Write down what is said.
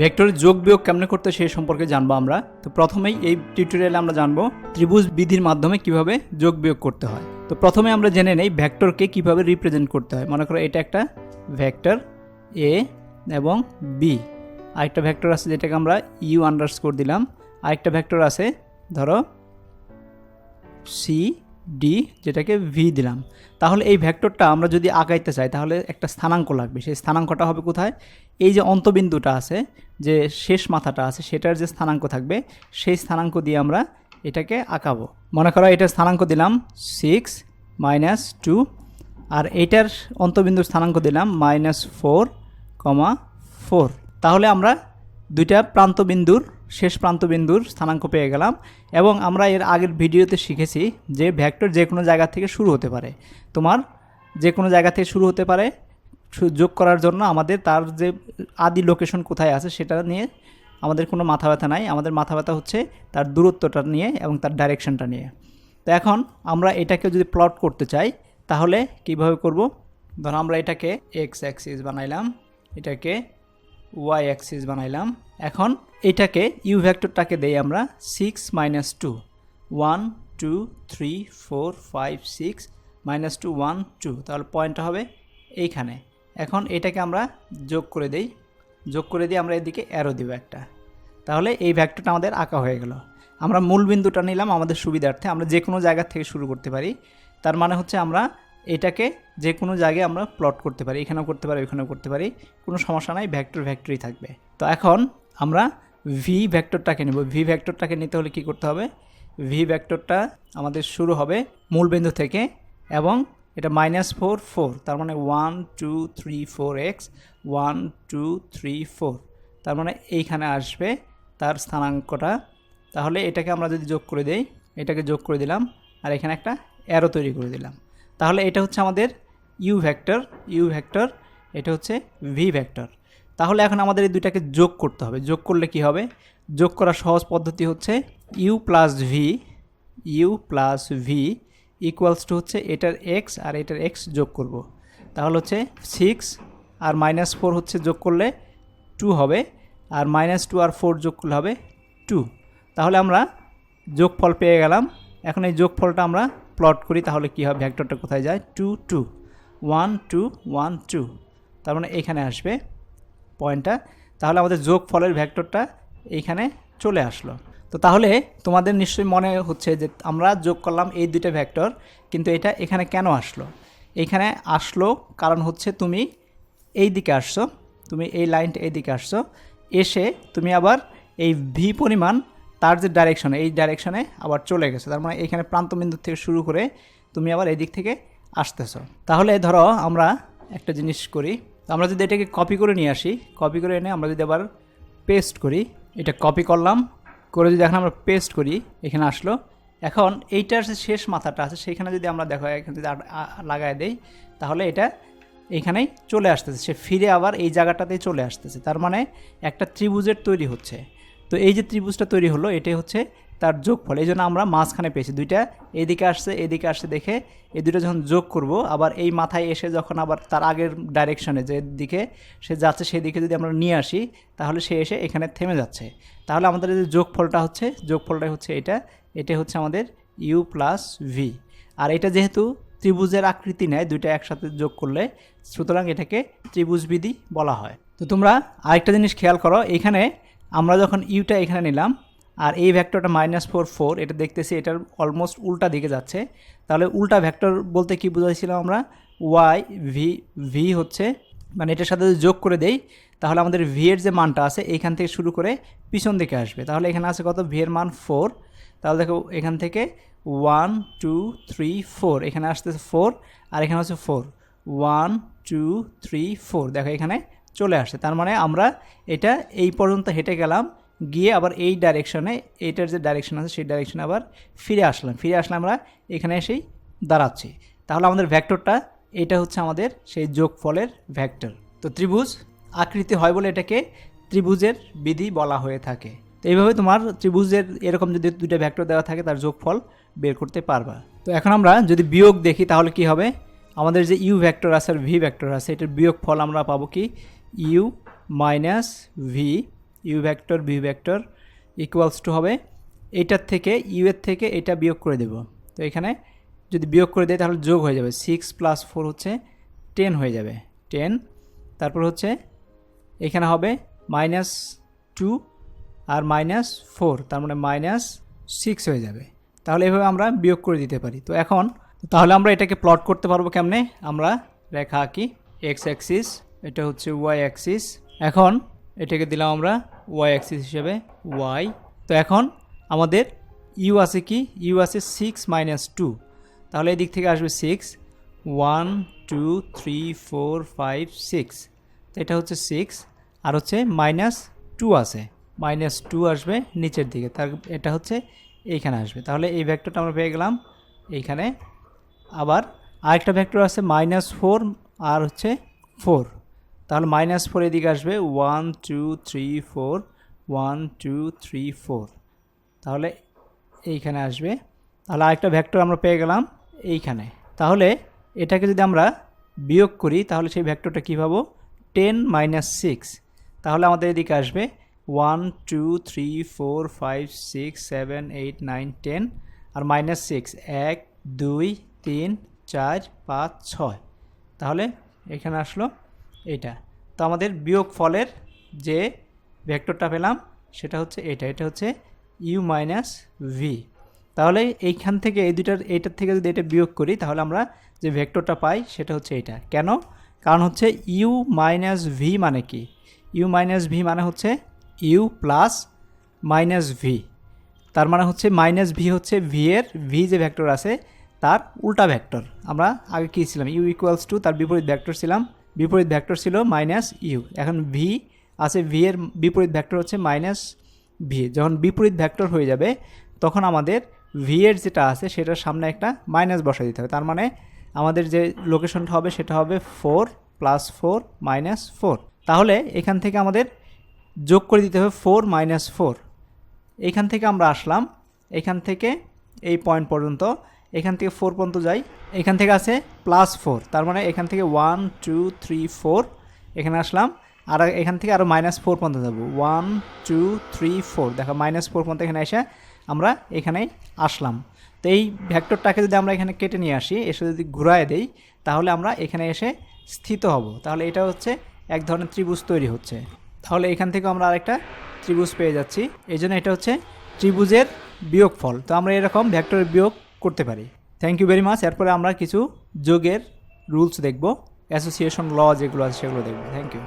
ভেক্টরের যোগ বিয়োগ কেমনে করতে সেই সম্পর্কে জানব আমরা। তো প্রথমেই এই টিউটোরিয়ালে আমরা জানব ত্রিভুজ বিধির মাধ্যমে কীভাবে যোগ বিয়োগ করতে হয়। তো প্রথমে আমরা জেনে নেই ভেক্টরকে কীভাবে রিপ্রেজেন্ট করতে হয়। মনে করো এটা একটা ভেক্টর এ এবং বি আরেকটা ভেক্টর আছে যেটাকে আমরা ইউ আন্ডারস্কোর দিলাম। আরেকটা ভেক্টর আছে ধরো সি ডি যেটাকে ভি দিলাম। তাহলে এই ভেক্টরটা আমরা যদি আঁকাইতে চাই, তাহলে একটা স্থানাঙ্ক লাগবে। সেই স্থানাঙ্কটা হবে কোথায়? এই যে অন্তবিন্দুটা আছে, যে শেষ মাথাটা আছে, সেটার যে স্থানাঙ্ক থাকবে, সেই স্থানাঙ্ক দিয়ে আমরা এটাকে আঁকাবো। মনে করো এটা স্থানাঙ্ক দিলাম সিক্স মাইনাস টু আর এইটার অন্তবিন্দুর স্থানাঙ্ক দিলাম মাইনাস ফোর কমা ফোর তাহলে আমরা দুইটা প্রান্তবিন্দুর শেষ প্রান্তবিন্দুর স্থানাঙ্ক পেয়ে গেলাম এবং আমরা এর আগের ভিডিওতে শিখেছি যে ভ্যাক্টর যে কোনো জায়গা থেকে শুরু হতে পারে। তোমার যে কোনো জায়গা থেকে শুরু হতে পারে যোগ করার জন্য আমাদের তার যে আদি লোকেশন কোথায় আছে সেটা নিয়ে আমাদের কোনো মাথা ব্যথা নাই। আমাদের মাথা ব্যথা হচ্ছে তার দূরত্বটা নিয়ে এবং তার ডাইরেকশনটা নিয়ে। তো এখন আমরা এটাকে যদি প্লট করতে চাই, তাহলে কীভাবে করব? ধরো আমরা এটাকে এক্স অ্যাক্সিস বানাইলাম, এটাকে ওয়াই অ্যাক্সিস বানাইলাম। এখন এটাকে ইউ ভেক্টরটাকে দেই আমরা six minus two one two three four five six minus two one two তাহলে পয়েন্টটা হবে এইখানে। এখন এটাকে আমরা যোগ করে দেই। যোগ করে দিয়ে আমরা এদিকে অ্যারো দিব একটা। তাহলে এই ভেক্টরটা আমাদের আঁকা হয়ে গেল। আমরা মূল বিন্দুটা নিলাম আমাদের সুবিধার্থে। আমরা যে কোনো জায়গা থেকে শুরু করতে পারি। তার মানে হচ্ছে আমরা এটাকে যে কোনো জায়গায় আমরা প্লট করতে পারি, এখানেও করতে পারি ওখানেও করতে পারি, কোনো সমস্যা নাই ভ্যাক্টর ভেক্টরই থাকবে। তো এখন আমরা ভি ভ্যাক্টরটাকে নেব। ভি ভেক্টরটাকে নিতে হলে কি করতে হবে? ভি ভ্যাক্টরটা আমাদের শুরু হবে মূল বিন্দু থেকে এবং এটা মাইনাস ফোর ফোর তার মানে one two three four X one two three four তার মানে এইখানে আসবে তার স্থানাঙ্কটা। তাহলে এটাকে আমরা যদি যোগ করে দেই, এটাকে যোগ করে দিলাম, আর এখানে একটা অ্যারো তৈরি করে দিলাম। তাহলে এটা হচ্ছে আমাদের ইউ ভেক্টর ইউ ভেক্টর এটা হচ্ছে ভি ভেক্টর তাহলে এখন আমাদের এই দুইটাকে যোগ করতে হবে। যোগ করলে কি হবে? যোগ করার সহজ পদ্ধতি হচ্ছে U plus V U plus V equals to হচ্ছে এটার এক্স আর এটার এক্স যোগ করব। তাহলে হচ্ছে সিক্স আর মাইনাস ফোর হচ্ছে যোগ করলে টু হবে আর মাইনাস টু আর ফোর যোগ করলে হবে টু তাহলে আমরা যোগফল পেয়ে গেলাম। এখন এই যোগফলটা আমরা প্লট করি, তাহলে কী হবে? ভেক্টরটা কোথায় যায়? Two two one two one two তার মানে এখানে আসবে পয়েন্টটা। তাহলে আমাদের যোগফলের ভেক্টরটা এইখানে চলে আসলো। তো তাহলে তোমাদের নিশ্চয়ই মনে হচ্ছে যে আমরা যোগ করলাম এই দুইটা ভেক্টর, কিন্তু এটা এখানে কেন আসলো? এইখানে আসলো কারণ হচ্ছে তুমি এই দিকে আসছো, তুমি এই লাইনটা এই দিকে আসছো। এসে তুমি আবার এই ভি পরিমাণ তার যে ডাইরেকশনে এই ডাইরেকশনে আবার চলে গেছে। তার মানে এখানে প্রান্তবিন্দু থেকে শুরু করে তুমি আবার এই দিক থেকে আসতেছ। তাহলে ধরো আমরা একটা জিনিস করি। আমরা যদি এটাকে কপি করে নিয়ে আসি কপি করে এনে আমরা যদি আবার পেস্ট করি, এটা কপি করলাম, করে যদি এখন আমরা পেস্ট করি, এখানে আসলো। এখন এইটার যে শেষ মাথাটা আছে সেইখানে যদি আমরা দেখো, এখানে যদি লাগায় দেই, তাহলে এটা এইখানেই চলে আসতেছে। সে ফিরে আবার এই জায়গাটাতেই চলে আসতেছে। তার মানে একটা ত্রিভুজের তৈরি হচ্ছে। তো এই যে ত্রিভুজটা তৈরি হলো, এটাই হচ্ছে তার যোগফল। এই জন্য আমরা মাঝখানে পেয়েছি দুইটা, এদিকে আসছে এদিকে আসছে দেখে এই দুটো যখন যোগ করব, আবার এই মাথায় এসে যখন আবার তার আগের ডাইরেকশনে যে দিকে সে যাচ্ছে, সেই দিকে যদি আমরা নিয়ে আসি, তাহলে সে এসে এখানে থেমে যাচ্ছে। তাহলে আমাদের যে যোগফলটা হচ্ছে যোগফলটা হচ্ছে এটা এটা হচ্ছে আমাদের ইউ প্লাস ভি আর এটা যেহেতু ত্রিভুজের আকৃতি নেয়, দুইটা একসাথে যোগ করলে, সুতরাং এটাকে ত্রিভুজবিধি বলা হয়। তো তোমরা আরেকটা জিনিস খেয়াল করো, এখানে আমরা যখন ইউটা এখানে নিলাম, আর এই ভ্যাক্টরটা মাইনাস ফোর ফোর এটা দেখতেছি এটার অলমোস্ট উল্টা দিকে যাচ্ছে। তাহলে উল্টা ভ্যাক্টর বলতে কি বুঝাইছিলাম আমরা? ওয়াই ভি ভি হচ্ছে মানে এটার সাথে যদি যোগ করে দেই, তাহলে আমাদের ভি এর যে মানটা আছে এইখান থেকে শুরু করে পিছন দিকে আসবে। তাহলে এখানে আছে কত? ভি এর মান ফোর তাহলে দেখো, এখান থেকে ওয়ান টু থ্রি ফোর এখানে আসতেছে ফোর আর এখানে হচ্ছে four one two three four দেখো, এখানে চলে আসে। তার মানে আমরা এটা এই পর্যন্ত হেঁটে গেলাম, গিয়ে আবার এই ডাইরেকশনে এইটার যে ডাইরেকশন আছে, সেই ডাইরেকশনে আবার ফিরে আসলাম। ফিরে আসলে আমরা এখানে এসেই দাঁড়াচ্ছি। তাহলে আমাদের ভ্যাক্টরটা এটা হচ্ছে আমাদের সেই যোগফলের ভ্যাক্টর তো ত্রিভুজ আকৃতি হয় বলে এটাকে ত্রিভুজের বিধি বলা হয়ে থাকে। তো এইভাবে তোমার ত্রিভুজের এরকম যদি দুইটা ভ্যাক্টর দেওয়া থাকে, তার যোগফল বের করতে পারবা। তো এখন আমরা যদি বিয়োগ দেখি, তাহলে কি হবে? আমাদের যে ইউ ভ্যাক্টর আছে আর ভি ভ্যাক্টর আছে, এটার বিয়োগ ফল আমরা পাবো কি? U minus V U vector V vector equals to হবে এইটার থেকে ইউ এর থেকে এটা বিয়োগ করে দেব। তো এখানে যদি বিয়োগ করে দেয় তাহলে যোগ হয়ে যাবে। সিক্স প্লাস ফোর হচ্ছে টেন হয়ে যাবে। টেন তারপর হচ্ছে এখানে হবে মাইনাস টু আর মাইনাস ফোর তার মানে মাইনাস সিক্স হয়ে যাবে। তাহলে এভাবে আমরা বিয়োগ করে দিতে পারি। তো এখন, তাহলে আমরা এটাকে প্লট করতে পারব কেমনে? আমরা রেখা আঁকি এক্স অ্যাক্সিস এটা হচ্ছে ওয়াই অ্যাক্সিস এখন এটাকে দিলাম আমরা ওয়াই অ্যাক্সিস হিসেবে ওয়াই তো এখন আমাদের ইউ আছে কি? ইউ আছে সিক্স মাইনাস টু তাহলে এদিক থেকে আসবে six one two three four five six তো এটা হচ্ছে সিক্স আর হচ্ছে মাইনাস টু আছে। মাইনাস টু আসবে নিচের দিকে। তার এটা হচ্ছে এইখানে আসবে। তাহলে এই ভেক্টরটা আমরা পেয়ে গেলাম এইখানে। আবার আরেকটা ভেক্টর আছে মাইনাস ফোর আর হচ্ছে ফোর তাহলে মাইনাস ফোর এদিকে আসবে one two three four one two three four তাহলে এইখানে আসবে। তাহলে আরেকটা ভ্যাক্টর আমরা পেয়ে গেলাম এইখানে। তাহলে এটাকে যদি আমরা বিয়োগ করি, তাহলে সেই ভ্যাক্টরটা কী পাবো? টেন মাইনাস সিক্স তাহলে আমাদের এদিকে আসবে one two three four five six seven eight nine ten আর মাইনাস সিক্স এক, দুই, তিন, চার, পাঁচ, ছয়। তাহলে এখানে আসলো। এটা তো আমাদের বিয়োগ ফলের যে ভেক্টরটা পেলাম, সেটা হচ্ছে এটা এটা হচ্ছে ইউ মাইনাস ভি তাহলে এইখান থেকে এই দুটার এইটার থেকে যদি এটা বিয়োগ করি, তাহলে আমরা যে ভেক্টরটা পাই, সেটা হচ্ছে এটা কেন? কারণ হচ্ছে ইউ মাইনাস ভি মানে কি? ইউ মাইনাস ভি মানে হচ্ছে ইউ প্লাস মাইনাস ভি তার মানে হচ্ছে মাইনাস ভি হচ্ছে ভি এর ভি যে ভেক্টর আছে, তার উল্টা ভেক্টর। আমরা আগে কী ছিলাম? ইউ ইকুয়ালস টু তার বিপরীত ভেক্টর ছিলাম বিপরীত ভেক্টর ছিল মাইনাস ইউ। এখন ভি আছে ভি এর বিপরীত ভেক্টর হচ্ছে মাইনাস ভি যখন বিপরীত ভেক্টর হয়ে যাবে, তখন আমাদের ভি এর যেটা আছে, সেটার সামনে একটা মাইনাস বসাই দিতে হবে। তার মানে আমাদের যে লোকেশনটা হবে, সেটা হবে four plus four minus four তাহলে এখান থেকে আমাদের যোগ করে দিতে হবে ফোর মাইনাস ফোর এখান থেকে আমরা আসলাম। এখান থেকে এই পয়েন্ট পর্যন্ত এখান থেকে ফোর পর্যন্ত যাই। এখান থেকে আছে প্লাস ফোর তার মানে এখান থেকে ওয়ান টু থ্রি ফোর এখানে আসলাম। আর এখান থেকে আরও মাইনাস ফোর পর্যন্ত যাব। ওয়ান টু থ্রি ফোর দেখো মাইনাস ফোর পর্যন্ত এখানে এসে আমরা এখানেই আসলাম। তো এই ভ্যাক্টরটাকে যদি আমরা এখানে কেটে নিয়ে আসি, এসে যদি ঘুরায় দেই, তাহলে আমরা এখানে এসে স্থিত হব। তাহলে এটা হচ্ছে এক ধরনের ত্রিভুজ তৈরি হচ্ছে। তাহলে এখান থেকে আমরা আরেকটা ত্রিভুজ পেয়ে যাচ্ছি। এই জন্য এটা হচ্ছে ত্রিভুজের বিয়োগফল। তো আমরা এরকম ভ্যাক্টরের বিয়োগ করতে পারি। থ্যাংক ইউ ভেরি মাচ এরপরে আমরা কিছু যোগের রুলস দেখব। অ্যাসোসিয়েশন ল যেগুলো আছে সেগুলো দেখব। Thank you